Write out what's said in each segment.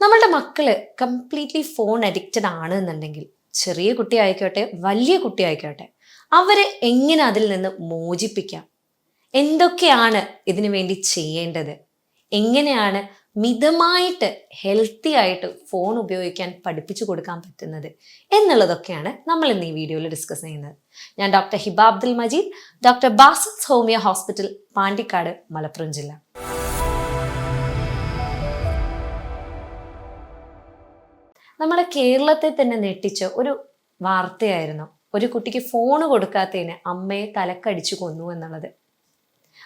നമ്മളുടെ മക്കൾ completely phone addicted ആണ് എന്നുണ്ടെങ്കിൽ ചെറിയ കുട്ടി ആയിക്കോട്ടെ വലിയ കുട്ടി ആയിക്കോട്ടെ അവരെ എങ്ങനെ അതിൽ നിന്ന് മോചിപ്പിക്കാം? എന്തൊക്കെയാണ് ഇതിനു വേണ്ടി ചെയ്യേണ്ടത്? എങ്ങനെയാണ് മിതമായിട്ട് ഹെൽത്തി ആയിട്ട് ഫോൺ ഉപയോഗിക്കാൻ പഠിപ്പിച്ചു കൊടുക്കാൻ പറ്റുന്നത് എന്നുള്ളതൊക്കെയാണ് നമ്മൾ ഇന്ന് ഈ വീഡിയോയിൽ ഡിസ്കസ് ചെയ്യുന്നത്. ഞാൻ doctor Hiba Abdul Majeed doctor Basas homeo hospital Pandikkad Malappuram ജില്ല. നമ്മുടെ കേരളത്തെ തന്നെ ഞെട്ടിച്ച ഒരു വാർത്തയായിരുന്നു. ഒരു കുട്ടിക്ക് ഫോൺ കൊടുക്കാത്തതിന് അമ്മയെ തലക്കടിച്ചു കൊന്നു എന്നുള്ളത്.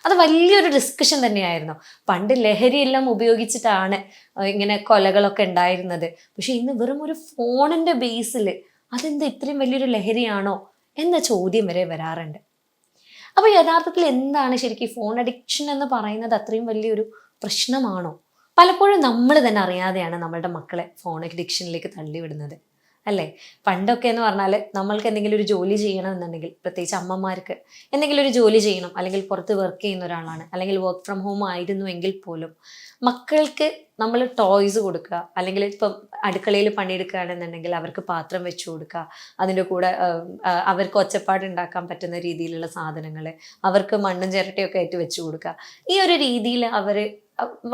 അത് വലിയൊരു ഡിസ്കഷൻ തന്നെയായിരുന്നു. പണ്ട് ലഹരിയെല്ലാം ഉപയോഗിച്ചിട്ടാണ് ഇങ്ങനെ കൊലകളൊക്കെ ഉണ്ടായിരുന്നത്. പക്ഷെ ഇന്ന് വെറും ഒരു ഫോണിന്റെ ബേസിൽ അതെന്താ ഇത്രയും വലിയൊരു ലഹരിയാണോ എന്ന ചോദ്യം വരെ വരാറുണ്ട്. അപ്പോൾ യഥാർത്ഥത്തിൽ എന്താണ് ശരിക്കും ഫോൺ അഡിക്ഷൻ എന്ന് പറയുന്നത് അത്രയും വലിയൊരു പ്രശ്നമാണോ? പലപ്പോഴും നമ്മൾ തന്നെ അറിയാതെയാണ് നമ്മളുടെ മക്കളെ ഫോൺ അഡിക്ഷനിലേക്ക് തള്ളിവിടുന്നത്. അല്ലേ? പണ്ടൊക്കെ എന്ന് പറഞ്ഞാൽ നമ്മൾക്ക് എന്തെങ്കിലും ഒരു ജോലി ചെയ്യണം എന്നുണ്ടെങ്കിൽ പ്രത്യേകിച്ച് അമ്മമാർക്ക് എന്തെങ്കിലും ഒരു ജോലി ചെയ്യണം അല്ലെങ്കിൽ പുറത്ത് വർക്ക് ചെയ്യുന്ന ഒരാളാണ് അല്ലെങ്കിൽ വർക്ക് ഫ്രം ഹോം ആയിരുന്നു എങ്കിൽ പോലും മക്കൾക്ക് നമ്മൾ ടോയ്സ് കൊടുക്കുക അല്ലെങ്കിൽ ഇപ്പം അടുക്കളയിൽ പണിയെടുക്കുകയാണെന്നുണ്ടെങ്കിൽ അവർക്ക് പാത്രം വെച്ചു കൊടുക്കുക അതിന്റെ കൂടെ അവർക്ക് ഒച്ചപ്പാട് ഉണ്ടാക്കാൻ പറ്റുന്ന രീതിയിലുള്ള സാധനങ്ങൾ അവർക്ക് മണ്ണും ചിരട്ടയൊക്കെ ആയിട്ട് വെച്ചു കൊടുക്കുക. ഈ ഒരു രീതിയിൽ അവർ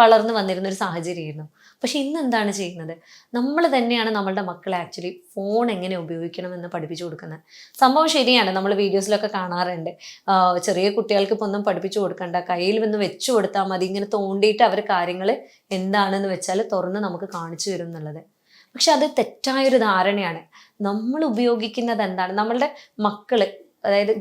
വളർന്നു വന്നിരുന്ന ഒരു സാഹചര്യമായിരുന്നു. പക്ഷെ ഇന്ന് എന്താണ് ചെയ്യുന്നത്? നമ്മൾ തന്നെയാണ് നമ്മളുടെ മക്കളെ ആക്ച്വലി ഫോൺ എങ്ങനെ ഉപയോഗിക്കണമെന്ന് പഠിപ്പിച്ചു കൊടുക്കുന്നത്. സംഭവം ശരിയാണ്. നമ്മൾ വീഡിയോസിലൊക്കെ കാണാറുണ്ട്. ചെറിയ കുട്ടികൾക്ക് ഇപ്പം ഒന്നും പഠിപ്പിച്ചു കൊടുക്കണ്ട. കയ്യിൽ നിന്ന് വെച്ചു കൊടുത്താൽ മതി. ഇങ്ങനെ തോണ്ടിയിട്ട് അവർ കാര്യങ്ങൾ എന്താണെന്ന് വെച്ചാൽ തുറന്ന് നമുക്ക് കാണിച്ചു തരും എന്നുള്ളത്. പക്ഷെ അത് തെറ്റായൊരു ധാരണയാണ്. നമ്മൾ ഉപയോഗിക്കുന്നത് എന്താണ്? നമ്മളുടെ മക്കൾ അതായത്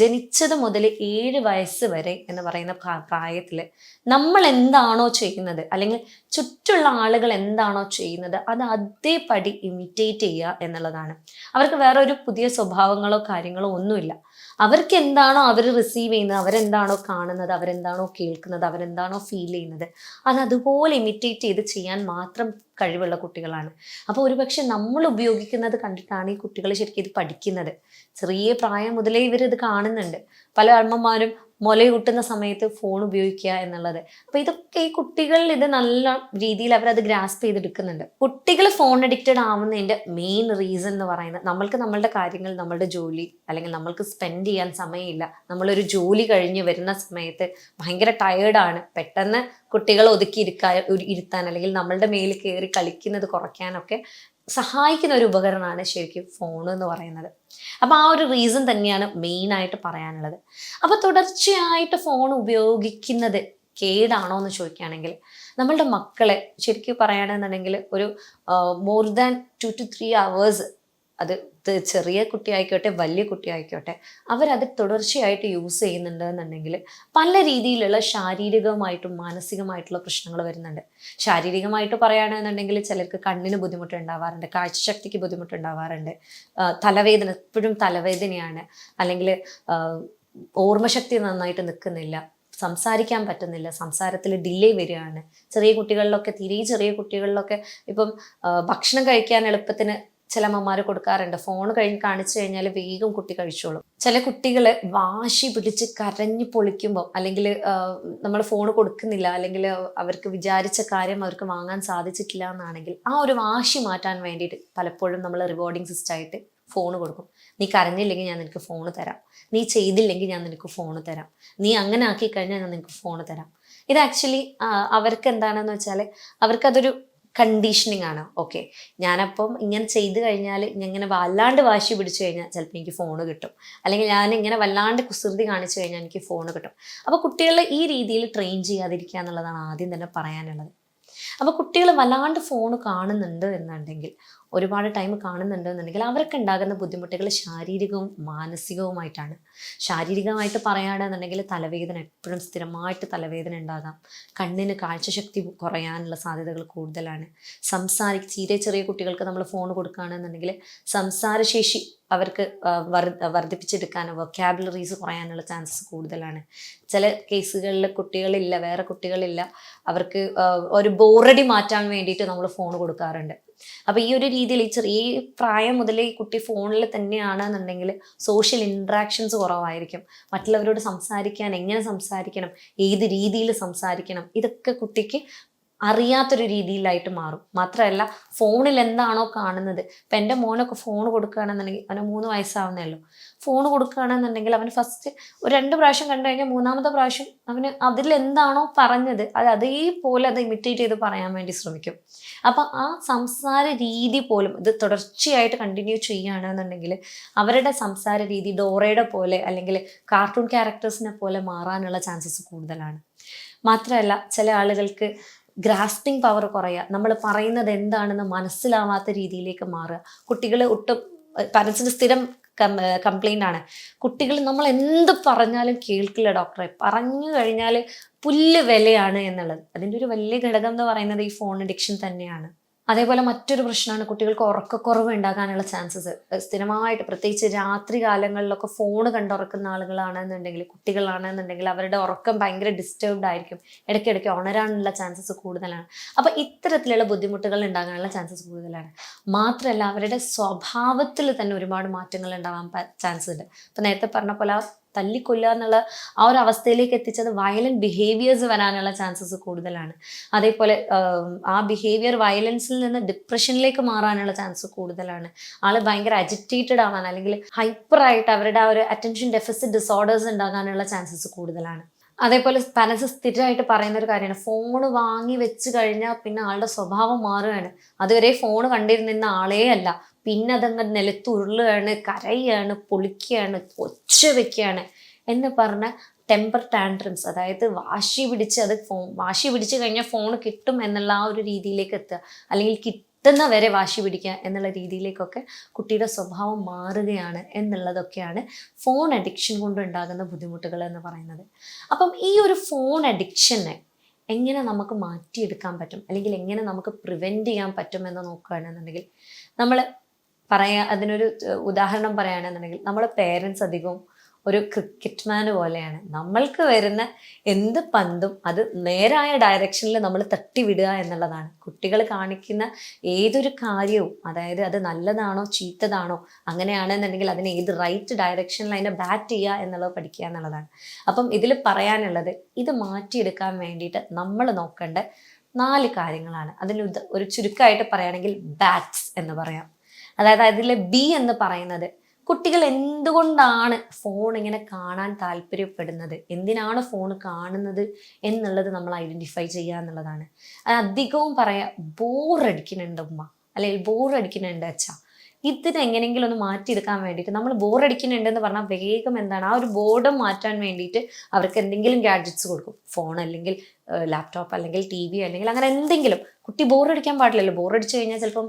ജനിച്ചത് മുതൽ ഏഴ് വയസ്സ് വരെ എന്ന് പറയുന്ന പ്രായത്തിൽ നമ്മൾ എന്താണോ ചെയ്യുന്നത് അല്ലെങ്കിൽ ചുറ്റുള്ള ആളുകൾ എന്താണോ ചെയ്യുന്നത് അത് അതേപടി ഇമിറ്റേറ്റ് ചെയ്യുക എന്നുള്ളതാണ്. അവർക്ക് വേറെ ഒരു പുതിയ സ്വഭാവങ്ങളോ കാര്യങ്ങളോ ഒന്നുമില്ല. അവർക്ക് എന്താണോ അവർ റിസീവ് ചെയ്യുന്നത് അവരെന്താണോ കാണുന്നത് അവരെന്താണോ കേൾക്കുന്നത് അവരെന്താണോ ഫീൽ ചെയ്യുന്നത് അത് അതുപോലെ ഇമിറ്റേറ്റ് ചെയ്ത് ചെയ്യാൻ മാത്രം കഴിവുള്ള കുട്ടികളാണ്. അപ്പോൾ ഒരുപക്ഷെ നമ്മൾ ഉപയോഗിക്കുന്നത് കണ്ടിട്ടാണ് ഈ കുട്ടികൾ ശരിക്കും ഇത് പഠിക്കുന്നത്. ചെറിയ പ്രായം മുതലേ ഇവർ ഇത് കാണുന്നുണ്ട്. പല അമ്മമാരും മുലയൂട്ടുന്ന സമയത്ത് ഫോൺ ഉപയോഗിക്കുക എന്നുള്ളത്. അപ്പൊ ഇതൊക്കെ ഈ കുട്ടികളിൽ ഇത് നല്ല രീതിയിൽ അവരത് ഗ്രാസ്പ് ചെയ്തെടുക്കുന്നുണ്ട്. കുട്ടികൾ ഫോൺ അഡിക്റ്റഡ് ആവുന്നതിന്റെ മെയിൻ റീസൺ എന്ന് പറയുന്നത് നമ്മൾക്ക് നമ്മളുടെ കാര്യങ്ങൾ നമ്മളുടെ ജോലി അല്ലെങ്കിൽ നമ്മൾക്ക് സ്പെൻഡ് ചെയ്യാൻ സമയമില്ല. നമ്മളൊരു ജോലി കഴിഞ്ഞ് വരുന്ന സമയത്ത് ഭയങ്കര ടയേർഡാണ് പെട്ടെന്ന് കുട്ടികളെ ഒതുക്കി ഇരിക്കാൻ ഇരുത്താൻ അല്ലെങ്കിൽ നമ്മളുടെ മേലിൽ കയറി കളിക്കുന്നത് കുറയ്ക്കാനൊക്കെ സഹായിക്കുന്ന ഒരു ഉപകരണമാണ് ശരിക്കും ഫോൺ എന്ന് പറയുന്നത്. അപ്പോൾ ആ ഒരു റീസൺ തന്നെയാണ് മെയിനായിട്ട് പറയാനുള്ളത്. അപ്പോൾ തുടർച്ചയായിട്ട് ഫോൺ ഉപയോഗിക്കുന്നത് കേടാണോ എന്ന് ചോദിക്കുകയാണെങ്കിൽ നമ്മളുടെ മക്കളെ ശരിക്കും പറയുകയാണെന്നുണ്ടെങ്കിൽ ഒരു more than two two three hours അത് ചെറിയ കുട്ടിയായിക്കോട്ടെ വലിയ കുട്ടിയായിക്കോട്ടെ അവരത് തുടർച്ചയായിട്ട് യൂസ് ചെയ്യുന്നുണ്ട് എന്നുണ്ടെങ്കിൽ പല രീതിയിലുള്ള ശാരീരികമായിട്ടും മാനസികമായിട്ടുള്ള പ്രശ്നങ്ങൾ വരുന്നുണ്ട്. ശാരീരികമായിട്ട് പറയുകയാണെന്നുണ്ടെങ്കിൽ ചിലർക്ക് കണ്ണിന് ബുദ്ധിമുട്ടുണ്ടാവാറുണ്ട് കാഴ്ചശക്തിക്ക് ബുദ്ധിമുട്ടുണ്ടാവാറുണ്ട് തലവേദന എപ്പോഴും തലവേദനയാണ് അല്ലെങ്കിൽ ഓർമ്മശക്തി നന്നായിട്ട് നിൽക്കുന്നില്ല സംസാരിക്കാൻ പറ്റുന്നില്ല സംസാരത്തിൽ ഡിലേ വരികയാണ്. ചെറിയ കുട്ടികളിലൊക്കെ തീരെ ചെറിയ കുട്ടികളിലൊക്കെ ഇപ്പം ഭക്ഷണം കഴിക്കാൻ എളുപ്പത്തിന് ചില അമ്മമാർ കൊടുക്കാറുണ്ട്. ഫോൺ കഴിഞ്ഞ് കാണിച്ചു കഴിഞ്ഞാൽ വേഗം കുട്ടി കഴിച്ചോളും. ചില കുട്ടികൾ വാശി പിടിച്ച് കരഞ്ഞു പൊളിക്കുമ്പോൾ അല്ലെങ്കിൽ നമ്മൾ ഫോൺ കൊടുക്കുന്നില്ല അല്ലെങ്കിൽ അവർക്ക് വിചാരിച്ച കാര്യം അവർക്ക് വാങ്ങാൻ സാധിച്ചിട്ടില്ല എന്നാണെങ്കിൽ ആ ഒരു വാശി മാറ്റാൻ വേണ്ടിയിട്ട് പലപ്പോഴും നമ്മൾ റിവാർഡിങ് സിസ്റ്റമായിട്ട് ഫോൺ കൊടുക്കും. നീ കരഞ്ഞില്ലെങ്കിൽ ഞാൻ നിനക്ക് ഫോൺ തരാം. നീ ചെയ്തില്ലെങ്കിൽ ഞാൻ നിനക്ക് ഫോൺ തരാം. നീ അങ്ങനെ ആക്കി കഴിഞ്ഞാൽ ഞാൻ നിനക്ക് ഫോൺ തരാം. ഇത് ആക്ച്വലി അവർക്ക് എന്താണെന്ന് വെച്ചാൽ അവർക്കതൊരു കണ്ടീഷനിങ് ആണ്. ഓക്കെ ഞാനപ്പം ഇങ്ങനെ ചെയ്ത് കഴിഞ്ഞാൽ ഇങ്ങനെ വല്ലാണ്ട് വാശി പിടിച്ചു കഴിഞ്ഞാൽ ചിലപ്പോൾ എനിക്ക് ഫോൺ കിട്ടും. അല്ലെങ്കിൽ ഞാൻ ഇങ്ങനെ വല്ലാണ്ട് കുസൃതി കാണിച്ചു കഴിഞ്ഞാൽ എനിക്ക് ഫോൺ കിട്ടും. അപ്പോൾ കുട്ടികളെ ഈ രീതിയിൽ ട്രെയിൻ ചെയ്യാതിരിക്കുക എന്നുള്ളതാണ് ആദ്യം തന്നെ പറയാനുള്ളത്. അപ്പോൾ കുട്ടികൾ വല്ലാണ്ട് ഫോൺ കാണുന്നുണ്ട് എന്നുണ്ടെങ്കിൽ ഒരുപാട് ടൈം കാണുന്നുണ്ട് എന്നുണ്ടെങ്കിൽ അവർക്ക് ഉണ്ടാകുന്ന ബുദ്ധിമുട്ടുകൾ ശാരീരികവും മാനസികവുമായിട്ടാണ്. ശാരീരികമായിട്ട് പറയുകയാണെന്നുണ്ടെങ്കിൽ തലവേദന എപ്പോഴും സ്ഥിരമായിട്ട് തലവേദന ഉണ്ടാകാം. കണ്ണിന് കാഴ്ചശക്തി കുറയാനുള്ള സാധ്യതകൾ കൂടുതലാണ്. സംസാരി തീരെ ചെറിയ കുട്ടികൾക്ക് നമ്മൾ ഫോൺ കൊടുക്കുകയാണെന്നുണ്ടെങ്കിൽ സംസാരശേഷി അവർക്ക് വർദ്ധിപ്പിച്ചെടുക്കാനോ വൊക്കാബുലറീസ് കുറയാനുള്ള ചാൻസസ് കൂടുതലാണ്. ചില കേസുകളിൽ കുട്ടികളില്ല വേറെ കുട്ടികളില്ല അവർക്ക് ഒരു ബോറടി മാറ്റാൻ വേണ്ടിയിട്ട് നമ്മൾ ഫോൺ കൊടുക്കാറുണ്ട്. അപ്പൊ ഈ ഒരു രീതിയിൽ ഈ ചെറിയ പ്രായം മുതലേ ഈ കുട്ടി ഫോണിൽ തന്നെയാണെന്നുണ്ടെങ്കിൽ സോഷ്യൽ ഇൻട്രാക്ഷൻസ് കുറവായിരിക്കും. മറ്റുള്ളവരോട് സംസാരിക്കാൻ എങ്ങനെ സംസാരിക്കണം ഏത് രീതിയിൽ സംസാരിക്കണം ഇതൊക്കെ കുട്ടിക്ക് അറിയാത്തൊരു രീതിയിലായിട്ട് മാറും. മാത്രമല്ല ഫോണിൽ എന്താണോ കാണുന്നത്. ഇപ്പം എന്റെ മോനൊക്കെ ഫോൺ കൊടുക്കുകയാണെന്നുണ്ടെങ്കിൽ അവന് മൂന്ന് വയസ്സാവുന്നല്ലോ ഫോൺ കൊടുക്കുകയാണെന്നുണ്ടെങ്കിൽ അവന് ഫസ്റ്റ് ഒരു രണ്ട് പ്രാവശ്യം കണ്ടു കഴിഞ്ഞാൽ മൂന്നാമത്തെ പ്രാവശ്യം അവന് അതിൽ എന്താണോ പറഞ്ഞത് അത് അതേപോലെ അത് ഇമിറ്റേറ്റ് ചെയ്ത് പറയാൻ വേണ്ടി ശ്രമിക്കും. അപ്പം ആ സംസാര രീതി പോലും ഇത് തുടർച്ചയായിട്ട് കണ്ടിന്യൂ ചെയ്യുകയാണെന്നുണ്ടെങ്കിൽ അവരുടെ സംസാര രീതി ഡോറയുടെ പോലെ അല്ലെങ്കിൽ കാർട്ടൂൺ ക്യാരക്ടേഴ്സിനെ പോലെ മാറാനുള്ള ചാൻസസ് കൂടുതലാണ്. മാത്രമല്ല ചില ആളുകൾക്ക് ഗ്രാസ്പിംഗ് പവർ കുറയുക. നമ്മൾ പറയുന്നത് എന്താണെന്ന് മനസ്സിലാവാത്ത രീതിയിലേക്ക് മാറുക. കുട്ടികൾ ഒട്ടും പാരൻസിന്റെ സ്ഥിരം കംപ്ലൈന്റ് ആണ്. കുട്ടികൾ നമ്മൾ എന്ത് പറഞ്ഞാലും കേൾക്കില്ല ഡോക്ടറെ പറഞ്ഞു കഴിഞ്ഞാൽ പുല്ല് വിലയാണ് എന്നുള്ളത്. അതിന്റെ ഒരു വലിയ ഘടകം എന്ന് പറയുന്നത് ഈ ഫോൺ അഡിക്ഷൻ തന്നെയാണ്. അതേപോലെ മറ്റൊരു പ്രശ്നമാണ് കുട്ടികൾക്ക് ഉറക്കക്കുറവ് ഉണ്ടാകാനുള്ള ചാൻസസ് സ്ഥിരമായിട്ട് പ്രത്യേകിച്ച് രാത്രി കാലങ്ങളിലൊക്കെ ഫോൺ കണ്ടുറക്കുന്ന ആളുകളാണെന്നുണ്ടെങ്കിൽ കുട്ടികളാണെന്നുണ്ടെങ്കിൽ അവരുടെ ഉറക്കം ഭയങ്കര ഡിസ്റ്റർബ്ഡ് ആയിരിക്കും. ഇടയ്ക്കിടയ്ക്ക് ഉണരാനുള്ള ചാൻസസ് കൂടുതലാണ്. അപ്പോൾ ഇത്തരത്തിലുള്ള ബുദ്ധിമുട്ടുകൾ ഉണ്ടാകാനുള്ള ചാൻസസ് കൂടുതലാണ്. മാത്രമല്ല അവരുടെ സ്വഭാവത്തിൽ തന്നെ ഒരുപാട് മാറ്റങ്ങൾ ഉണ്ടാവാൻ ചാൻസ് ഉണ്ട്. ഇപ്പം നേരത്തെ പറഞ്ഞ പോലെ തല്ലിക്കൊല്ലുക എന്നുള്ള ആ ഒരു അവസ്ഥയിലേക്ക് എത്തിച്ചത് വയലന്റ് ബിഹേവിയേഴ്സ് വരാനുള്ള ചാൻസസ് കൂടുതലാണ്. അതേപോലെ ആ ബിഹേവിയർ വയലൻസിൽ നിന്ന് ഡിപ്രഷനിലേക്ക് മാറാനുള്ള ചാൻസ് കൂടുതലാണ്. ആൾ ഭയങ്കര അജിറ്റേറ്റഡ് ആവാൻ അല്ലെങ്കിൽ ഹൈപ്പർ ആയിട്ട് അവരുടെ ആ ഒരു അറ്റൻഷൻ ഡെഫിസിറ്റ് ഡിസോർഡേഴ്സ് ഉണ്ടാകാനുള്ള ചാൻസസ് കൂടുതലാണ്. അതേപോലെ പനസ് സ്ഥിരമായിട്ട് പറയുന്ന ഒരു കാര്യമാണ് ഫോൺ വാങ്ങി വെച്ച് കഴിഞ്ഞാൽ പിന്നെ ആളുടെ സ്വഭാവം മാറുകയാണ്. അതുവരെ ഫോൺ കണ്ടിരുന്ന ആളേ അല്ല പിന്നെ അതങ്ങ് നിലത്തുരുളുകയാണ് കരയുകയാണ് പൊളിക്കുകയാണ് ഒച്ച വെക്കുകയാണ് എന്ന് പറഞ്ഞ ടെമ്പർ ടാൻഡ്രംസ് അതായത് വാശി പിടിച്ച് അത് ഫോൺ വാശി പിടിച്ച് കഴിഞ്ഞാൽ ഫോൺ കിട്ടും എന്നുള്ള ആ ഒരു രീതിയിലേക്ക് എത്തുക. അല്ലെങ്കിൽ കിട്ടുന്ന വരെ വാശി പിടിക്കുക എന്നുള്ള രീതിയിലേക്കൊക്കെ കുട്ടിയുടെ സ്വഭാവം മാറുകയാണ് എന്നുള്ളതൊക്കെയാണ് ഫോൺ അഡിക്ഷൻ കൊണ്ടുണ്ടാകുന്ന ബുദ്ധിമുട്ടുകൾ എന്ന് പറയുന്നത്. അപ്പം ഈ ഒരു ഫോൺ അഡിക്ഷനെ എങ്ങനെ നമുക്ക് മാറ്റിയെടുക്കാൻ പറ്റും? അല്ലെങ്കിൽ എങ്ങനെ നമുക്ക് പ്രിവെന്റ് ചെയ്യാൻ പറ്റും പറ്റുമെന്ന് നോക്കുകയാണെന്നുണ്ടെങ്കിൽ നമ്മൾ പറയാ അതിനൊരു ഉദാഹരണം പറയുകയാണെന്നുണ്ടെങ്കിൽ നമ്മുടെ പേരൻസ് അധികവും ഒരു ക്രിക്കറ്റ് മാൻ പോലെയാണ്. നമ്മൾക്ക് വരുന്ന എന്ത് പന്തും അത് നേരായ ഡയറക്ഷനിൽ നമ്മൾ തട്ടിവിടുക എന്നുള്ളതാണ്. കുട്ടികൾ കാണിക്കുന്ന ഏതൊരു കാര്യവും അതായത് അത് നല്ലതാണോ ചീത്തതാണോ അങ്ങനെയാണെന്നുണ്ടെങ്കിൽ അതിനെ ഏത് റൈറ്റ് ഡയറക്ഷനിൽ അതിനെ ബാറ്റ് ചെയ്യുക എന്നുള്ളത് പഠിക്കുക എന്നുള്ളതാണ്. അപ്പം ഇതിൽ പറയാനുള്ളത് ഇത് മാറ്റിയെടുക്കാൻ വേണ്ടിയിട്ട് നമ്മൾ നോക്കേണ്ട നാല് കാര്യങ്ങളാണ്. അതിൽ ഒരു ചുരുക്കമായിട്ട് പറയുകയാണെങ്കിൽ ബാറ്റ്സ് എന്ന് പറയാം. അതായത് അതിലെ ബി എന്ന് പറയുന്നത് കുട്ടികൾ എന്തുകൊണ്ടാണ് ഫോൺ ഇങ്ങനെ കാണാൻ താല്പര്യപ്പെടുന്നത്? എന്തിനാണ് ഫോൺ കാണുന്നത് എന്നുള്ളത് നമ്മൾ ഐഡന്റിഫൈ ചെയ്യുക എന്നുള്ളതാണ്. അധികവും പറയാ ബോറടിക്കുന്നുണ്ട് ഉമ്മ. അല്ലെങ്കിൽ ബോറടിക്കുന്നുണ്ട് അച്ഛ. ഇതിന് എങ്ങനെയെങ്കിലും ഒന്ന് മാറ്റിയെടുക്കാൻ വേണ്ടിയിട്ട് നമ്മൾ ബോറടിക്കുന്നുണ്ടെന്ന് പറഞ്ഞാൽ വേഗം എന്താണ് ആ ഒരു ബോർഡം മാറ്റാൻ വേണ്ടിയിട്ട് അവർക്ക് എന്തെങ്കിലും ഗാഡ്ജറ്റ്സ് കൊടുക്കും. ഫോൺ അല്ലെങ്കിൽ ലാപ്ടോപ്പ് അല്ലെങ്കിൽ ടി വി അല്ലെങ്കിൽ അങ്ങനെ എന്തെങ്കിലും. കുട്ടി ബോറടിക്കാൻ പാടില്ലല്ലോ. ബോറടിച്ചു കഴിഞ്ഞാൽ ചിലപ്പം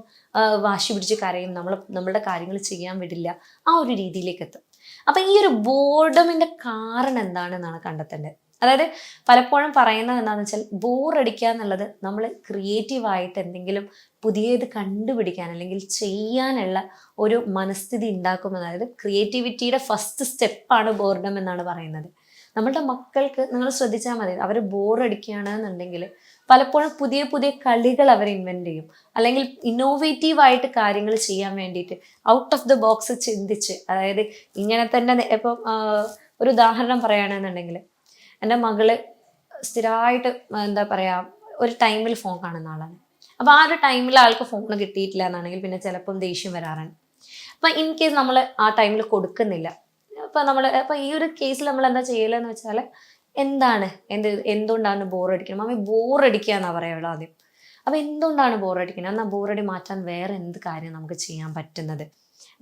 വാശി പിടിച്ച് കരയും. നമ്മൾ നമ്മളുടെ കാര്യങ്ങൾ ചെയ്യാൻ വിടില്ല. ആ ഒരു രീതിയിലേക്ക് എത്തും. അപ്പം ഈ ഒരു ബോർഡമിന്റെ കാരണം എന്താണെന്നാണ് കണ്ടെത്തേണ്ടത്? അതായത് പലപ്പോഴും പറയുന്നത് എന്താണെന്ന് വെച്ചാൽ ബോറടിക്കുക എന്നുള്ളത് നമ്മൾ ക്രിയേറ്റീവായിട്ട് എന്തെങ്കിലും പുതിയത് കണ്ടുപിടിക്കാൻ അല്ലെങ്കിൽ ചെയ്യാനുള്ള ഒരു മനസ്ഥിതി ഉണ്ടാക്കും. അതായത് ക്രിയേറ്റിവിറ്റിയുടെ ഫസ്റ്റ് സ്റ്റെപ്പാണ് ബോർഡം എന്നാണ് പറയുന്നത്. നമ്മളുടെ മക്കൾക്ക് നിങ്ങൾ ശ്രദ്ധിച്ചാൽ മതി. അവർ ബോറടിക്കുകയാണെന്നുണ്ടെങ്കിൽ പലപ്പോഴും പുതിയ പുതിയ കളികൾ അവർ ഇൻവെന്റ് ചെയ്യും. അല്ലെങ്കിൽ ഇന്നോവേറ്റീവ് ആയിട്ട് കാര്യങ്ങൾ ചെയ്യാൻ വേണ്ടിയിട്ട് ഔട്ട് ഓഫ് ദ ബോക്സ് ചിന്തിച്ച് അതായത് ഇങ്ങനെ തന്നെ ഇപ്പം ഒരു ഉദാഹരണം പറയുകയാണെന്നുണ്ടെങ്കിൽ എന്റെ മകൾ സ്ഥിരമായിട്ട് എന്താ പറയുക ഒരു ടൈമിൽ ഫോൺ കാണുന്ന ആളാണ്. അപ്പോൾ ആ ഒരു ടൈമിൽ ആൾക്ക് ഫോൺ കിട്ടിയിട്ടില്ല എന്നാണെങ്കിൽ പിന്നെ ചിലപ്പം ദേഷ്യം വരാറുണ്ട് അപ്പം ഇൻ കേസ് നമ്മൾ ആ ടൈമിൽ കൊടുക്കുന്നില്ല. അപ്പം നമ്മൾ അപ്പം ഈ ഒരു കേസിൽ നമ്മൾ എന്താ ചെയ്യലെന്ന് വെച്ചാൽ എന്താണ്? എന്ത് എന്തുകൊണ്ടാണ് ബോറടിക്കണം മമ്മി ബോറടിക്കുക എന്നാണ് പറയുള്ളൂ ആദ്യം. അപ്പം എന്തുകൊണ്ടാണ് ബോറടിക്കുന്നത് എന്നാൽ ബോറടി മാറ്റാൻ വേറെ എന്ത് കാര്യം നമുക്ക് ചെയ്യാൻ പറ്റുന്നത്?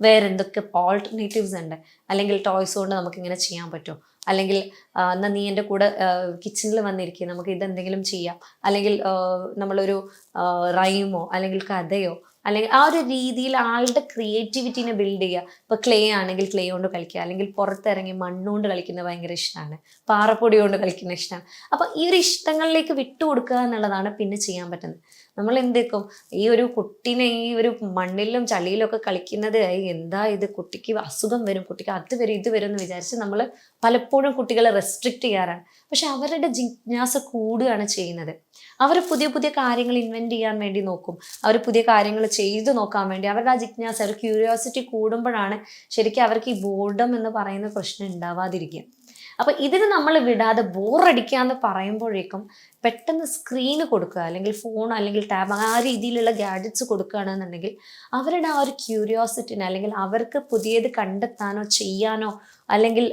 വേറെ എന്തൊക്കെ ഓൾട്ടർനേറ്റീവ്സ് ഉണ്ട്? അല്ലെങ്കിൽ ടോയ്സ് കൊണ്ട് നമുക്ക് ഇങ്ങനെ ചെയ്യാൻ പറ്റുമോ? അല്ലെങ്കിൽ എന്നാൽ നീ എന്റെ കൂടെ കിച്ചണിൽ വന്നിരിക്കുക നമുക്ക് ഇതെന്തെങ്കിലും ചെയ്യാം. അല്ലെങ്കിൽ നമ്മളൊരു റൈമോ അല്ലെങ്കിൽ കഥയോ അല്ലെങ്കിൽ ആ ഒരു രീതിയിൽ ആളുടെ ക്രിയേറ്റിവിറ്റിനെ ബിൽഡ് ചെയ്യുക. ഇപ്പോൾ ക്ലേ ആണെങ്കിൽ ക്ലേ കൊണ്ട് കളിക്കുക. അല്ലെങ്കിൽ പുറത്തിറങ്ങി മണ്ണുകൊണ്ട് കളിക്കുന്നത് ഭയങ്കര ഇഷ്ടമാണ്. പാറപ്പൊടി കൊണ്ട് കളിക്കുന്ന ഇഷ്ടമാണ്. അപ്പോൾ ഈ ഒരു ഇഷ്ടങ്ങളിലേക്ക് വിട്ടുകൊടുക്കുക എന്നുള്ളതാണ് പിന്നെ ചെയ്യാൻ പറ്റുന്നത്. നമ്മൾ എന്തേക്കും ഈ ഒരു കുട്ടീനെ ഈ ഒരു മണ്ണിലും ചളിയിലും ഒക്കെ കളിക്കുന്നത് എന്താ ഇത്? കുട്ടിക്ക് അസുഖം വരും കുട്ടിക്ക് അത് വരും ഇത് വരും എന്ന് വിചാരിച്ച് നമ്മൾ പലപ്പോഴും കുട്ടികളെ റെസ്ട്രിക്റ്റ് ചെയ്യാറാണ്. പക്ഷെ അവരുടെ ജിജ്ഞാസ കൂടുകയാണ് ചെയ്യുന്നത്. അവർ പുതിയ പുതിയ കാര്യങ്ങൾ ഇൻവെന്റ് ചെയ്യാൻ വേണ്ടി നോക്കും. അവർ പുതിയ കാര്യങ്ങൾ ചെയ്തു നോക്കാൻ വേണ്ടി അവരുടെ ആ ജിജ്ഞാസ ഒരു ക്യൂരിയോസിറ്റി കൂടുമ്പോഴാണ് ശരിക്കും അവർക്ക് ഈ ബോർഡം എന്ന് പറയുന്ന പ്രശ്നം ഉണ്ടാവാതിരിക്കുക. അപ്പൊ ഇതിന് നമ്മൾ വിടാതെ ബോറടിക്കാന്ന് പറയുമ്പോഴേക്കും പെട്ടെന്ന് സ്ക്രീന് കൊടുക്കുക അല്ലെങ്കിൽ ഫോൺ അല്ലെങ്കിൽ ടാബ് ആ രീതിയിലുള്ള ഗാഡ്ജറ്റ്സ് കൊടുക്കുകയാണെന്നുണ്ടെങ്കിൽ അവരുടെ ആ ഒരു ക്യൂരിയോസിറ്റിന് അല്ലെങ്കിൽ അവർക്ക് പുതിയത് കണ്ടെത്താനോ ചെയ്യാനോ അല്ലെങ്കിൽ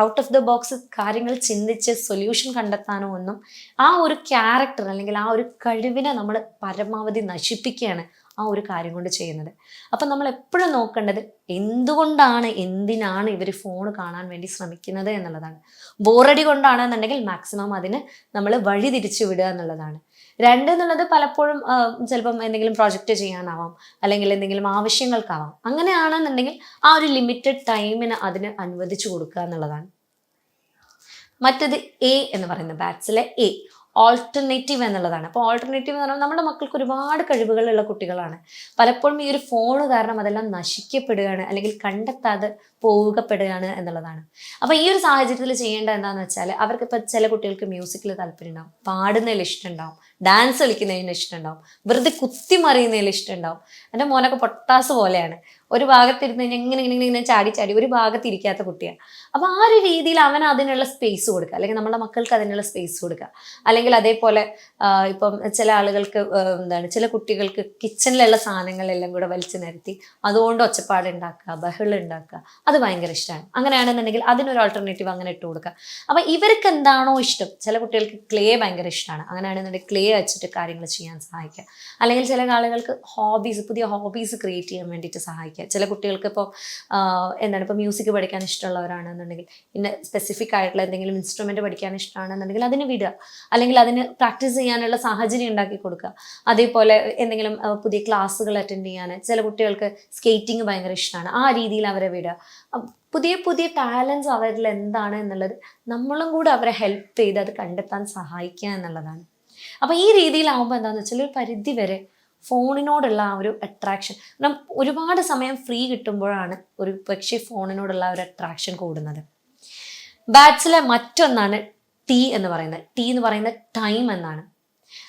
ഔട്ട് ഓഫ് ദ ബോക്സ് കാര്യങ്ങൾ ചിന്തിച്ച് സൊല്യൂഷൻ കണ്ടെത്താനോ ഒന്നും ആ ഒരു ക്യാരക്ടർ അല്ലെങ്കിൽ ആ ഒരു കഴിവിനെ നമ്മൾ പരമാവധി നശിപ്പിക്കുകയാണ്. ആ ഒരു കാര്യം കൊണ്ട് ചെയ്യുന്നത്. അപ്പം നമ്മൾ എപ്പോഴും നോക്കേണ്ടത് എന്തുകൊണ്ടാണ് എന്തിനാണ് ഇവർ ഫോൺ കാണാൻ വേണ്ടി ശ്രമിക്കുന്നത് എന്നുള്ളതാണ്. ബോറടി കൊണ്ടാണെന്നുണ്ടെങ്കിൽ മാക്സിമം അതിന് നമ്മൾ വഴി തിരിച്ചു വിടുക എന്നുള്ളതാണ്. രണ്ട് എന്നുള്ളത് പലപ്പോഴും ചിലപ്പം എന്തെങ്കിലും പ്രോജക്റ്റ് ചെയ്യാനാവാം അല്ലെങ്കിൽ എന്തെങ്കിലും ആവശ്യങ്ങൾക്കാവാം. അങ്ങനെയാണെന്നുണ്ടെങ്കിൽ ആ ഒരു ലിമിറ്റഡ് ടൈമിന് അതിന് അനുവദിച്ചു കൊടുക്കുക എന്നുള്ളതാണ്. മറ്റത് എ എന്ന് പറയുന്നത് ബാറ്റ്സിലെ എ ഓൾട്ടർനേറ്റീവ് എന്നുള്ളതാണ്. അപ്പോൾ ഓൾട്ടർനേറ്റീവ് എന്ന് പറഞ്ഞാൽ നമ്മുടെ മക്കൾക്ക് ഒരുപാട് കഴിവുകളുള്ള കുട്ടികളാണ്. പലപ്പോഴും ഈ ഒരു ഫോൺ കാരണം അതെല്ലാം നശിക്കപ്പെടുകയാണ് അല്ലെങ്കിൽ കണ്ടെത്താതെ പോവുകപ്പെടുകയാണ് എന്നുള്ളതാണ്. അപ്പോൾ ഈ ഒരു സാഹചര്യത്തിൽ ചെയ്യേണ്ട എന്താണെന്ന് വെച്ചാൽ അവർക്ക് ഇപ്പോൾ ചില കുട്ടികൾക്ക് മ്യൂസിക്കിൽ താല്പര്യം ഉണ്ടാവും. പാടുന്നതിൽ ഇഷ്ടമുണ്ടാവും. ഡാൻസ് കളിക്കുന്നതിന് ഇഷ്ടമുണ്ടാവും. വെറുതെ കുത്തി മറിയുന്നതിൽ ഇഷ്ടമുണ്ടാവും. എന്റെ മോനൊക്കെ പൊട്ടാസ് പോലെയാണ്. ഒരു ഭാഗത്തിരുന്ന് കഴിഞ്ഞാൽ ഇങ്ങനെ ഇങ്ങനെ ഇങ്ങനെ ചാടി ചാടി ഒരു ഭാഗത്ത് ഇരിക്കാത്ത കുട്ടിയാണ്. അപ്പോൾ ആ ഒരു രീതിയിൽ അവൻ അതിനുള്ള സ്പേസ് കൊടുക്കുക. അല്ലെങ്കിൽ നമ്മുടെ മക്കൾക്ക് അതിനുള്ള സ്പേസ് കൊടുക്കുക. അല്ലെങ്കിൽ അതേപോലെ ഇപ്പം ചില ആളുകൾക്ക് എന്താണ് ചില കുട്ടികൾക്ക് കിച്ചണിലുള്ള സാധനങ്ങളെല്ലാം കൂടെ വലിച്ചു നിരത്തി അതുകൊണ്ട് ഒച്ചപ്പാട് ഉണ്ടാക്കുക ബഹളം ഉണ്ടാക്കുക. അത് ഭയങ്കര ഇഷ്ടമാണ്. അങ്ങനെയാണെന്നുണ്ടെങ്കിൽ അതിനൊരു ആൾട്ടർനേറ്റീവ് അങ്ങനെ ഇട്ട് കൊടുക്കുക. അപ്പം ഇവർക്ക് എന്താണോ ഇഷ്ടം. ചില കുട്ടികൾക്ക് ക്ലേ ഭയങ്കര ഇഷ്ടമാണ്. അങ്ങനെയാണെന്നുണ്ടെങ്കിൽ ക്ലേ വെച്ചിട്ട് കാര്യങ്ങൾ ചെയ്യാൻ സഹായിക്കുക. അല്ലെങ്കിൽ ചില ആളുകൾക്ക് ഹോബീസ് പുതിയ ഹോബീസ് ക്രിയേറ്റ് ചെയ്യാൻ വേണ്ടിയിട്ട് സഹായിക്കുക. ചില കുട്ടികൾക്ക് ഇപ്പോൾ എന്താണ് ഇപ്പോൾ മ്യൂസിക് പഠിക്കാൻ ഇഷ്ടമുള്ളവരാണെന്നുണ്ടെങ്കിൽ ഇന്ന സ്പെസിഫിക് ആയിട്ടുള്ള എന്തെങ്കിലും ഇൻസ്ട്രുമെന്റ് പഠിക്കാൻ ഇഷ്ടമാണെന്നുണ്ടെങ്കിൽ അതിന് വിടുക. അല്ലെങ്കിൽ അതിന് പ്രാക്ടീസ് ചെയ്യാനുള്ള സാഹചര്യം ഉണ്ടാക്കി കൊടുക്കുക. അതേപോലെ എന്തെങ്കിലും പുതിയ ക്ലാസ്സുകൾ അറ്റൻഡ് ചെയ്യാൻ ചില കുട്ടികൾക്ക് സ്കേറ്റിംഗ് ഭയങ്കര ഇഷ്ടമാണ്. ആ രീതിയിൽ അവരെ വിടുക. പുതിയ പുതിയ ടാലൻസ് അവരിൽ എന്താണ് എന്നുള്ളത് നമ്മളും കൂടെ അവരെ ഹെൽപ്പ് ചെയ്ത് അത് കണ്ടെത്താൻ സഹായിക്കുക എന്നുള്ളതാണ്. അപ്പോൾ ഈ രീതിയിലാവുമ്പോൾ എന്താണെന്ന് വെച്ചാൽ ഒരു പരിധി വരെ ഫോണിനോടുള്ള ആ ഒരു അട്രാക്ഷൻ കാരണം ഒരുപാട് സമയം ഫ്രീ കിട്ടുമ്പോഴാണ് ഒരു പക്ഷേ ഫോണിനോടുള്ള ഒരു അട്രാക്ഷൻ കൂടുന്നത്. ബാറ്റ്സിലെ മറ്റൊന്നാണ് ടി എന്ന് പറയുന്നത്. ടി എന്ന് പറയുന്നത് ടൈം എന്നാണ്.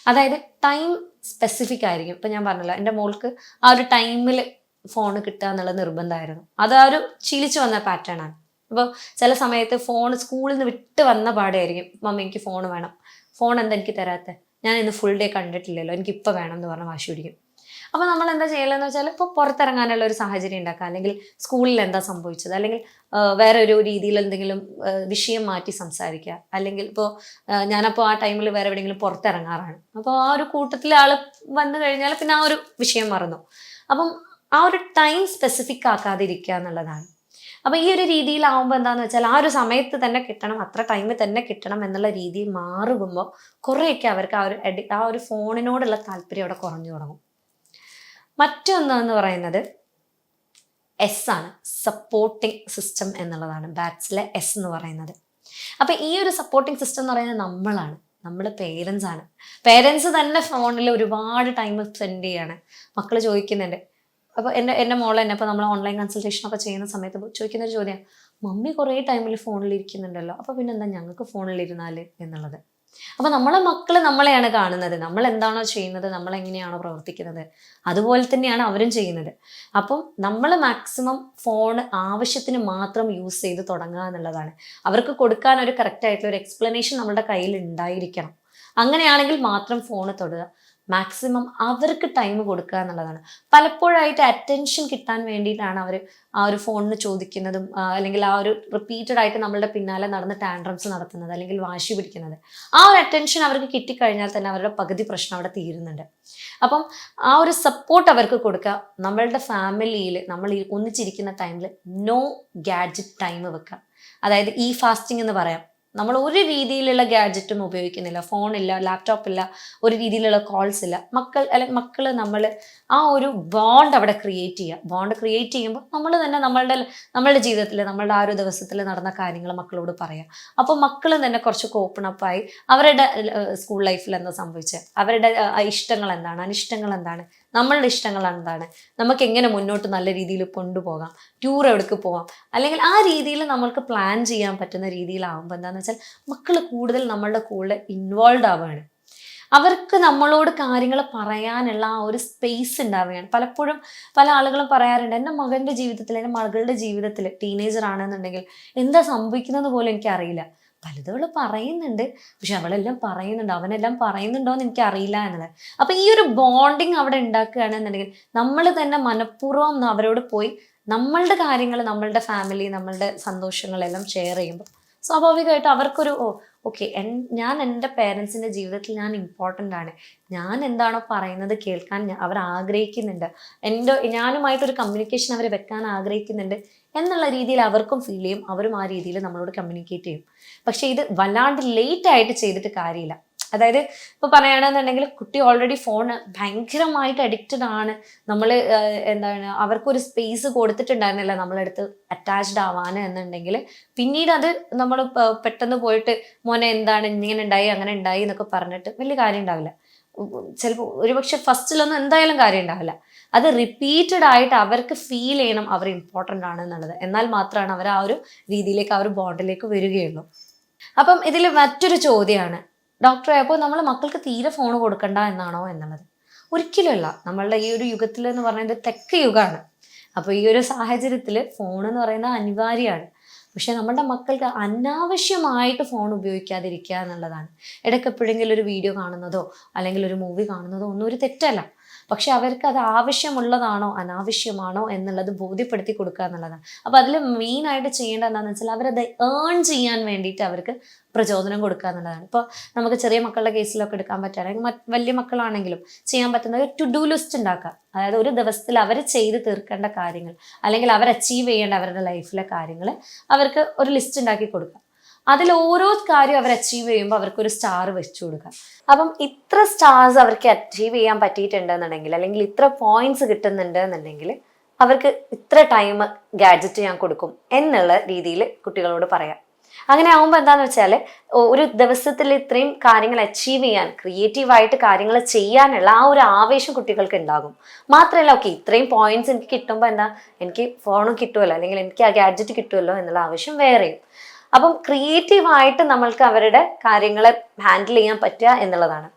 അതായത് ടൈം സ്പെസിഫിക് ആയിരിക്കും. ഇപ്പം ഞാൻ പറഞ്ഞല്ലോ എന്റെ മോൾക്ക് ആ ഒരു ടൈമിൽ ഫോൺ കിട്ടുക എന്നുള്ള നിർബന്ധമായിരുന്നു. അത് ആ ഒരു ശീലിച്ചു വന്ന പാറ്റേൺ ആണ്. അപ്പോൾ ചില സമയത്ത് ഫോൺ സ്കൂളിൽ നിന്ന് വിട്ട് വന്ന പാടായിരിക്കും മമ്മി എനിക്ക് ഫോൺ വേണം. ഫോൺ എന്താ എനിക്ക് തരാത്ത? ഞാൻ ഇന്ന് ഫുൾ ഡേ കണ്ടിട്ടില്ലല്ലോ. എനിക്ക് ഇപ്പോൾ വേണം എന്ന് പറഞ്ഞ് വാശി പിടിക്കും. അപ്പോൾ നമ്മൾ എന്താ ചെയ്യലെന്ന് വെച്ചാൽ ഇപ്പോൾ പുറത്തിറങ്ങാനുള്ള ഒരു സാഹചര്യം ഉണ്ടാക്കുക അല്ലെങ്കിൽ സ്കൂളിൽ എന്താ സംഭവിച്ചത്? അല്ലെങ്കിൽ വേറെ ഒരു രീതിയിൽ എന്തെങ്കിലും വിഷയം മാറ്റി സംസാരിക്കുക. അല്ലെങ്കിൽ ഇപ്പോൾ ഞാനപ്പോൾ ആ ടൈമിൽ വേറെ എവിടെയെങ്കിലും പുറത്തിറങ്ങാറാണ്. അപ്പോൾ ആ ഒരു കൂട്ടത്തിൽ ആൾ വന്നു കഴിഞ്ഞാൽ പിന്നെ ആ ഒരു വിഷയം മറന്നു. അപ്പം ആ ഒരു ടൈം സ്പെസിഫിക് ആക്കാതിരിക്കുക എന്നുള്ളതാണ്. അപ്പം ഈ ഒരു രീതിയിലാവുമ്പോൾ എന്താണെന്ന് വെച്ചാൽ ആ ഒരു സമയത്ത് തന്നെ കിട്ടണം അത്ര ടൈമിൽ തന്നെ കിട്ടണം എന്നുള്ള രീതി മാറുമ്പോൾ കുറേയൊക്കെ അവർക്ക് ആ ഒരു എഡി ആ ഒരു ഫോണിനോടുള്ള താല്പര്യം അവിടെ കുറഞ്ഞു തുടങ്ങും. മറ്റൊന്നെന്ന് പറയുന്നത് എസ് ആണ് സപ്പോർട്ടിംഗ് സിസ്റ്റം എന്നുള്ളതാണ് ബാറ്റ്സിലെ എസ് എന്ന് പറയുന്നത്. അപ്പം ഈ ഒരു സപ്പോർട്ടിംഗ് സിസ്റ്റം എന്ന് പറയുന്നത് നമ്മളാണ് നമ്മുടെ പേരൻസ് ആണ്. പേരൻസ് തന്നെ ഫോണിൽ ഒരുപാട് ടൈം സ്പെൻഡ് ചെയ്യാണ്. മക്കൾ ചോദിക്കുന്നുണ്ട് അപ്പോൾ എന്റെ എന്റെ മോളെ തന്നെ ഇപ്പോൾ നമ്മൾ ഓൺലൈൻ കൺസൾട്ടേഷൻ ഒക്കെ ചെയ്യുന്ന സമയത്ത് ചോദിക്കുന്ന ഒരു ചോദ്യം മമ്മി കുറേ ടൈമിൽ ഫോണിൽ ഇരിക്കുന്നുണ്ടല്ലോ അപ്പോൾ പിന്നെ എന്താ ഞങ്ങൾക്ക് ഫോണിൽ ഇരുന്നാൽ എന്നുള്ളത്. അപ്പോൾ നമ്മളെ മക്കൾ നമ്മളെയാണ് കാണുന്നത് നമ്മൾ എന്താണോ ചെയ്യുന്നത് നമ്മൾ എങ്ങനെയാണോ പ്രവർത്തിക്കുന്നത് അതുപോലെ തന്നെയാണ് അവരും ചെയ്യുന്നത്. അപ്പം നമ്മൾ മാക്സിമം ഫോൺ ആവശ്യത്തിന് മാത്രം യൂസ് ചെയ്ത് തുടങ്ങുക എന്നുള്ളതാണ്. അവർക്ക് കൊടുക്കാൻ ഒരു കറക്റ്റ് ആയിട്ടുള്ള ഒരു എക്സ്പ്ലനേഷൻ നമ്മുടെ കയ്യിൽ ഉണ്ടായിരിക്കണം. അങ്ങനെയാണെങ്കിൽ മാത്രം ഫോൺ തൊടുക. മാക്സിമം അവർക്ക് ടൈം കൊടുക്കുക എന്നുള്ളതാണ്. പലപ്പോഴായിട്ട് അറ്റൻഷൻ കിട്ടാൻ വേണ്ടിയിട്ടാണ് അവർ ആ ഒരു ഫോണിന് ചോദിക്കുന്നതും അല്ലെങ്കിൽ ആ ഒരു റിപ്പീറ്റഡ് ആയിട്ട് നമ്മളുടെ പിന്നാലെ നടന്ന് ടാൻഡ്രംസ് നടത്തുന്നത് അല്ലെങ്കിൽ വാശി പിടിക്കുന്നത്. ആ ഒരു അറ്റൻഷൻ അവർക്ക് കിട്ടിക്കഴിഞ്ഞാൽ തന്നെ അവരുടെ പകുതി പ്രശ്നം അവിടെ തീരുന്നുണ്ട്. അപ്പം ആ ഒരു സപ്പോർട്ട് അവർക്ക് കൊടുക്കുക നമ്മളുടെ ഫാമിലിയിൽ നമ്മൾ ഒന്നിച്ചിരിക്കുന്ന ടൈമിൽ നോ ഗാഡ്ജറ്റ് ടൈം വെക്കുക. അതായത് ഈ ഫാസ്റ്റിംഗ് എന്ന് പറയാം. നമ്മൾ ഒരു രീതിയിലുള്ള ഗാഡ്ജറ്റും ഉപയോഗിക്കുന്നില്ല ഫോണില്ല ലാപ്ടോപ്പ് ഇല്ല ഒരു രീതിയിലുള്ള കോൾസ് ഇല്ല. മക്കൾ അല്ലെങ്കിൽ മക്കൾ നമ്മൾ ആ ഒരു ബോണ്ട് അവിടെ ക്രിയേറ്റ് ചെയ്യുക. ബോണ്ട് ക്രിയേറ്റ് ചെയ്യുമ്പോൾ നമ്മൾ തന്നെ നമ്മളുടെ നമ്മളുടെ ജീവിതത്തിൽ നമ്മളുടെ ആ ഒരു ദിവസത്തിൽ നടന്ന കാര്യങ്ങൾ മക്കളോട് പറയാം. അപ്പോൾ മക്കൾ തന്നെ കുറച്ച് ഓപ്പൺ അപ്പായി അവരുടെ സ്കൂൾ ലൈഫിൽ എന്താ സംഭവിച്ചത് അവരുടെ ഇഷ്ടങ്ങൾ എന്താണ്? അനിഷ്ടങ്ങൾ എന്താണ്? നമ്മളുടെ ഇഷ്ടങ്ങളാണ് എന്താണ്? നമുക്ക് എങ്ങനെ മുന്നോട്ട് നല്ല രീതിയിൽ കൊണ്ടുപോകാം? ടൂർ എവിടേക്ക് പോകാം അല്ലെങ്കിൽ ആ രീതിയിൽ നമ്മൾക്ക് പ്ലാൻ ചെയ്യാൻ പറ്റുന്ന രീതിയിലാവുമ്പോൾ എന്താണെന്ന് വെച്ചാൽ മക്കൾ കൂടുതൽ നമ്മളുടെ കൂടെ ഇൻവോൾവ് ആവുകയാണ്. അവർക്ക് നമ്മളോട് കാര്യങ്ങൾ പറയാനുള്ള ആ ഒരു സ്പേസ് ഉണ്ടാവുകയാണ്. പലപ്പോഴും പല ആളുകളും പറയാറുണ്ട് എന്റെ മകന്റെ ജീവിതത്തിൽ എന്റെ മകളുടെ ജീവിതത്തിൽ ടീനേജർ ആണെന്നുണ്ടെങ്കിൽ എന്താ സംഭവിക്കുന്നത് പോലും എനിക്കറിയില്ല. പലതും അവൾ പറയുന്നുണ്ട്. പക്ഷെ അവളെല്ലാം പറയുന്നുണ്ട്. അവനെല്ലാം പറയുന്നുണ്ടോ എന്ന് എനിക്ക് അറിയില്ല എന്നുള്ളത് അപ്പൊ ഈ ഒരു ബോണ്ടിങ് അവിടെ ഉണ്ടാക്കുകയാണെന്നുണ്ടെങ്കിൽ നമ്മൾ തന്നെ മനഃപൂർവം അവരോട് പോയി നമ്മളുടെ കാര്യങ്ങൾ നമ്മളുടെ ഫാമിലി നമ്മളുടെ സന്തോഷങ്ങളെല്ലാം ഷെയർ ചെയ്യുമ്പോൾ സ്വാഭാവികമായിട്ട് അവർക്കൊരു ഓ ഓക്കെ ഞാൻ എന്റെ പേരൻസിന്റെ ജീവിതത്തിൽ ഞാൻ ഇമ്പോർട്ടന്റ് ആണ്. ഞാൻ എന്താണോ പറയുന്നത് കേൾക്കാൻ അവർ ആഗ്രഹിക്കുന്നുണ്ട്. എന്റെ ഞാനുമായിട്ടൊരു കമ്മ്യൂണിക്കേഷൻ അവർ വെക്കാൻ ആഗ്രഹിക്കുന്നുണ്ട് എന്നുള്ള രീതിയിൽ അവർക്കും ഫീൽ ചെയ്യും. അവരും ആ രീതിയിൽ നമ്മളോട് കമ്മ്യൂണിക്കേറ്റ് ചെയ്യും. പക്ഷേ ഇത് വല്ലാണ്ട് ലേറ്റ് ആയിട്ട് ചെയ്തിട്ട് കാര്യമില്ല. അതായത് ഇപ്പോൾ പറയുകയാണെന്നുണ്ടെങ്കിൽ കുട്ടി ഓൾറെഡി ഫോൺ ഭയങ്കരമായിട്ട് അഡിക്റ്റഡ് ആണ്. നമ്മൾ എന്താണ് അവർക്കൊരു സ്പേസ് കൊടുത്തിട്ടുണ്ടായിരുന്നില്ല നമ്മളെടുത്ത് അറ്റാച്ച്ഡ് ആവാൻ എന്നുണ്ടെങ്കിൽ. പിന്നീട് അത് നമ്മൾ പെട്ടെന്ന് പോയിട്ട് മോനെ എന്താണ് ഇങ്ങനെ ഉണ്ടായി അങ്ങനെ ഉണ്ടായി എന്നൊക്കെ പറഞ്ഞിട്ട് വലിയ കാര്യം ഉണ്ടാവില്ല ചിലപ്പോൾ ഒരുപക്ഷെ ഫസ്റ്റിലൊന്നും എന്തായാലും കാര്യം ഉണ്ടാവില്ല അത് റിപ്പീറ്റഡ് ആയിട്ട് അവർക്ക് ഫീൽ ചെയ്യണം അവർ ഇമ്പോർട്ടന്റ് ആണ് എന്നുള്ളത്. എന്നാൽ മാത്രമാണ് അവർ ആ ഒരു രീതിയിലേക്ക് ആ ഒരു ബോണ്ടിലേക്ക് വരികയുള്ളൂ. അപ്പം ഇതിൽ മറ്റൊരു ചോദ്യമാണ് ഡോക്ടറെ അപ്പോൾ നമ്മൾ മക്കൾക്ക് തീരെ ഫോൺ കൊടുക്കണ്ട എന്നാണോ എന്നുള്ളത്. ഒരിക്കലുമല്ല നമ്മളുടെ ഈ ഒരു യുഗത്തിൽ എന്ന് പറയുന്നത് തെക്ക് യുഗമാണ് അപ്പോൾ ഈ ഒരു സാഹചര്യത്തിൽ ഫോൺ എന്ന് പറയുന്നത് അനിവാര്യമാണ്. പക്ഷെ നമ്മുടെ മക്കൾക്ക് അനാവശ്യമായിട്ട് ഫോൺ ഉപയോഗിക്കാതിരിക്കുക എന്നുള്ളതാണ്. ഇടയ്ക്ക് എപ്പോഴെങ്കിലും ഒരു വീഡിയോ കാണുന്നതോ അല്ലെങ്കിൽ ഒരു മൂവി കാണുന്നതോ ഒന്നും ഒരു തെറ്റല്ല. പക്ഷെ അവർക്ക് അത് ആവശ്യമുള്ളതാണോ അനാവശ്യമാണോ എന്നുള്ളത് ബോധ്യപ്പെടുത്തി കൊടുക്കുക എന്നുള്ളതാണ്. അപ്പോൾ അതിൽ മെയിനായിട്ട് ചെയ്യേണ്ട എന്താണെന്ന് വെച്ചാൽ അവരത് ഏൺ ചെയ്യാൻ വേണ്ടിയിട്ട് അവർക്ക് പ്രചോദനം കൊടുക്കുക എന്നുള്ളതാണ്. ഇപ്പോൾ നമുക്ക് ചെറിയ മക്കളുടെ കേസിലൊക്കെ എടുക്കാൻ പറ്റുകയാണെങ്കിൽ വലിയ മക്കളാണെങ്കിലും ചെയ്യാൻ പറ്റുന്ന ഒരു ടു ഡു ലിസ്റ്റ് ഉണ്ടാക്കുക. അതായത് ഒരു ദിവസത്തിൽ അവർ ചെയ്ത് തീർക്കേണ്ട കാര്യങ്ങൾ അല്ലെങ്കിൽ അവർ അച്ചീവ് ചെയ്യേണ്ട അവരുടെ ലൈഫിലെ കാര്യങ്ങൾ അവർക്ക് ഒരു ലിസ്റ്റ് ഉണ്ടാക്കി കൊടുക്കുക. അതിൽ ഓരോ കാര്യം അവർ അച്ചീവ് ചെയ്യുമ്പോൾ അവർക്കൊരു സ്റ്റാർ വെച്ചു കൊടുക്കുക. അപ്പം ഇത്ര സ്റ്റാർസ് അവർക്ക് അച്ചീവ് ചെയ്യാൻ പറ്റിയിട്ടുണ്ടെന്നുണ്ടെങ്കിൽ അല്ലെങ്കിൽ ഇത്ര പോയിന്റ്സ് കിട്ടുന്നുണ്ട് എന്നുണ്ടെങ്കിൽ അവർക്ക് ഇത്ര ടൈം ഗാഡ്ജറ്റ് ഞാൻ കൊടുക്കും എന്നുള്ള രീതിയിൽ കുട്ടികളോട് പറയാം. അങ്ങനെ ആവുമ്പോൾ എന്താന്ന് വെച്ചാൽ ഒരു ദിവസത്തിൽ ഇത്രയും കാര്യങ്ങൾ അച്ചീവ് ചെയ്യാൻ ക്രിയേറ്റീവായിട്ട് കാര്യങ്ങൾ ചെയ്യാനുള്ള ആ ഒരു ആവേശം കുട്ടികൾക്ക് ഉണ്ടാകും. മാത്രമല്ല ഓക്കെ ഇത്രയും പോയിന്റ്സ് എനിക്ക് കിട്ടുമ്പോൾ എന്താ എനിക്ക് ഫോണും കിട്ടുമല്ലോ അല്ലെങ്കിൽ എനിക്ക് ആ ഗാഡ്ജറ്റ് കിട്ടുമല്ലോ എന്നുള്ള ആവശ്യം വേറെയും. അപ്പം ക്രിയേറ്റീവായിട്ട് നമ്മൾക്ക് അവരുടെ കാര്യങ്ങളെ ഹാൻഡിൽ ചെയ്യാൻ പറ്റുക എന്നുള്ളതാണ്.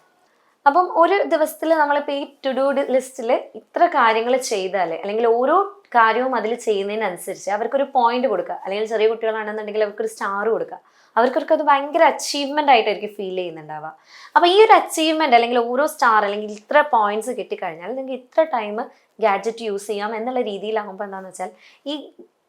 അപ്പം ഒരു ദിവസത്തിൽ നമ്മളിപ്പോൾ ഈ ടു ഡു ലിസ്റ്റിൽ ഇത്ര കാര്യങ്ങൾ ചെയ്താൽ അല്ലെങ്കിൽ ഓരോ കാര്യവും അതിൽ ചെയ്യുന്നതിനനുസരിച്ച് അവർക്കൊരു പോയിന്റ് കൊടുക്കുക. അല്ലെങ്കിൽ ചെറിയ കുട്ടികളാണെന്നുണ്ടെങ്കിൽ അവർക്കൊരു സ്റ്റാർ കൊടുക്കുക. അവർക്കൊക്കെ അത് ഭയങ്കര അച്ചീവ്മെന്റ് ആയിട്ടായിരിക്കും ഫീൽ ചെയ്യുന്നുണ്ടാവുക. അപ്പോൾ ഈ ഒരു അച്ചീവ്മെന്റ് അല്ലെങ്കിൽ ഓരോ സ്റ്റാർ അല്ലെങ്കിൽ ഇത്ര പോയിന്റ്സ് കിട്ടിക്കഴിഞ്ഞാൽ നിങ്ങൾക്ക് ഇത്ര ടൈം ഗാഡ്ജറ്റ് യൂസ് ചെയ്യാം എന്നുള്ള രീതിയിലാകുമ്പോൾ എന്താണെന്ന് വെച്ചാൽ ഈ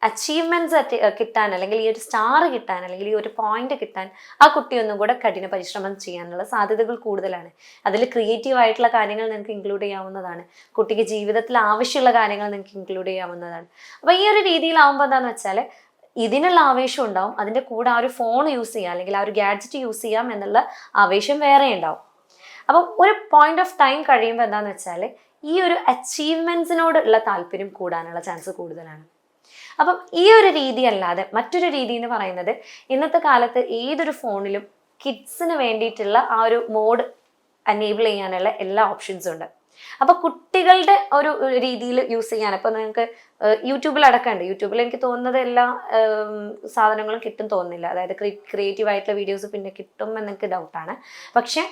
അച്ചീവ്മെന്റ്സ് കിട്ടാൻ അല്ലെങ്കിൽ ഈ ഒരു സ്റ്റാർ കിട്ടാൻ അല്ലെങ്കിൽ ഈ ഒരു പോയിന്റ് കിട്ടാൻ ആ കുട്ടി ഒന്നും കൂടെ കഠിന പരിശ്രമം ചെയ്യാനുള്ള സാധ്യതകൾ കൂടുതലാണ്. അതിൽ ക്രിയേറ്റീവ് ആയിട്ടുള്ള കാര്യങ്ങൾ നിങ്ങൾക്ക് ഇൻക്ലൂഡ് ചെയ്യാവുന്നതാണ്. കുട്ടിക്ക് ജീവിതത്തിൽ ആവശ്യമുള്ള കാര്യങ്ങൾ നിങ്ങൾക്ക് ഇൻക്ലൂഡ് ചെയ്യാവുന്നതാണ്. അപ്പോൾ ഈ ഒരു രീതിയിലാവുമ്പോൾ എന്താണെന്ന് വെച്ചാൽ ഇതിനുള്ള ആവേശം ഉണ്ടാവും. അതിന്റെ കൂടെ ആ ഒരു ഫോൺ യൂസ് ചെയ്യാം അല്ലെങ്കിൽ ആ ഒരു ഗാഡ്ജറ്റ് യൂസ് ചെയ്യാം എന്നുള്ള ആവേശം വേറെ ഉണ്ടാവും. അപ്പം ഒരു പോയിന്റ് ഓഫ് ടൈം കഴിയുമ്പോൾ എന്താണെന്ന് വെച്ചാൽ ഈ ഒരു അച്ചീവ്മെന്റ്സിനോടുള്ള താല്പര്യം കൂടാനുള്ള ചാൻസ് കൂടുതലാണ്. അപ്പം ഈ ഒരു രീതി അല്ലാതെ മറ്റൊരു രീതി എന്ന് പറയുന്നത് ഇന്നത്തെ കാലത്ത് ഏതൊരു ഫോണിലും കിഡ്സിന് വേണ്ടിയിട്ടുള്ള ആ ഒരു മോഡ് അനേബിൾ ചെയ്യാനുള്ള എല്ലാ ഓപ്ഷൻസും ഉണ്ട്. അപ്പൊ കുട്ടികളുടെ ഒരു രീതിയിൽ യൂസ് ചെയ്യാൻ അപ്പൊ നിങ്ങൾക്ക് യൂട്യൂബിൽ അടക്കമുണ്ട്. യൂട്യൂബിൽ എനിക്ക് തോന്നുന്നത് എല്ലാ സാധനങ്ങളും കിട്ടും തോന്നുന്നില്ല. അതായത് ക്രിയേറ്റീവ് ആയിട്ടുള്ള വീഡിയോസ് പിന്നെ കിട്ടും എന്ന് എനിക്ക് ഡൗട്ടാണ് പക്ഷേ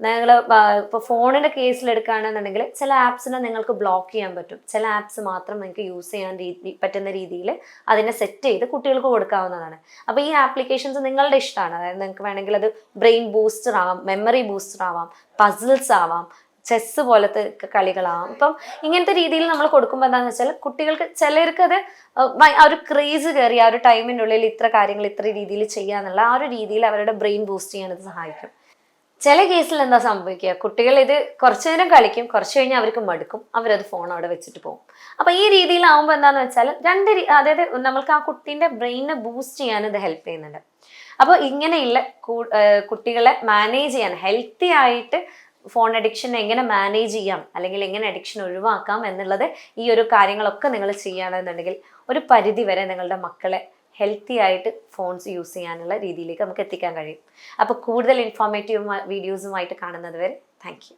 നിങ്ങൾ ഇപ്പോൾ ഫോണിന്റെ കേസിലെടുക്കുകയാണെന്നുണ്ടെങ്കിൽ ചില ആപ്സിനെ നിങ്ങൾക്ക് ബ്ലോക്ക് ചെയ്യാൻ പറ്റും. ചില ആപ്സ് മാത്രം നിങ്ങൾക്ക് യൂസ് ചെയ്യാൻ രീതി പറ്റുന്ന രീതിയിൽ അതിനെ സെറ്റ് ചെയ്ത് കുട്ടികൾക്ക് കൊടുക്കാവുന്നതാണ്. അപ്പോൾ ഈ ആപ്ലിക്കേഷൻസ് നിങ്ങളുടെ ഇഷ്ടമാണ്. അതായത് നിങ്ങൾക്ക് വേണമെങ്കിൽ അത് ബ്രെയിൻ ബൂസ്റ്റർ ആവാം മെമ്മറി ബൂസ്റ്റർ ആവാം പസിൽസ് ആവാം ചെസ്സ് പോലത്തെ കളികളാവാം. ഇപ്പം ഇങ്ങനത്തെ രീതിയിൽ നമ്മൾ കൊടുക്കുമ്പോൾ എന്താണെന്ന് വെച്ചാൽ കുട്ടികൾക്ക് ചിലർക്ക് അത് ആ ഒരു ക്രേസ് കയറി ആ ഒരു ടൈമിന്റെ ഉള്ളിൽ ഇത്ര കാര്യങ്ങൾ ഇത്ര രീതിയിൽ ചെയ്യാന്നുള്ള ആ ഒരു രീതിയിൽ അവരുടെ ബ്രെയിൻ ബൂസ്റ്റ് ചെയ്യാൻ ഇത് സഹായിക്കും. ചില കേസിൽ എന്താ സംഭവിക്കുക? കുട്ടികൾ ഇത് കുറച്ചു നേരം കളിക്കും കുറച്ച് കഴിഞ്ഞാൽ അവർക്ക് മടുക്കും അവരത് ഫോൺ അവിടെ വെച്ചിട്ട് പോകും. അപ്പൊ ഈ രീതിയിലാവുമ്പോൾ എന്താന്ന് വെച്ചാൽ രണ്ട് അതായത് നമ്മൾക്ക് ആ കുട്ടീന്റെ ബ്രെയിനെ ബൂസ്റ്റ് ചെയ്യാൻ ഇത് ഹെൽപ്പ് ചെയ്യുന്നുണ്ട്. അപ്പോൾ ഇങ്ങനെയുള്ള കുട്ടികളെ മാനേജ് ചെയ്യാൻ ഹെൽത്തി ആയിട്ട് ഫോൺ അഡിക്ഷൻ എങ്ങനെ മാനേജ് ചെയ്യാം? അല്ലെങ്കിൽ എങ്ങനെ അഡിക്ഷൻ ഒഴിവാക്കാം എന്നുള്ളത് ഈ ഒരു കാര്യങ്ങളൊക്കെ നിങ്ങൾ ചെയ്യുകയാണെന്നുണ്ടെങ്കിൽ ഒരു പരിധി വരെ നിങ്ങളുടെ മക്കളെ ഹെൽത്തി ആയിട്ട് ഫോൺസ് യൂസ് ചെയ്യാനുള്ള രീതിയിലേക്ക് നമുക്ക് എത്തിക്കാൻ കഴിയും. അപ്പോൾ കൂടുതൽ ഇൻഫോർമേറ്റീവ് വീഡിയോസുമായിട്ട് കാണുന്നത് വരെ താങ്ക്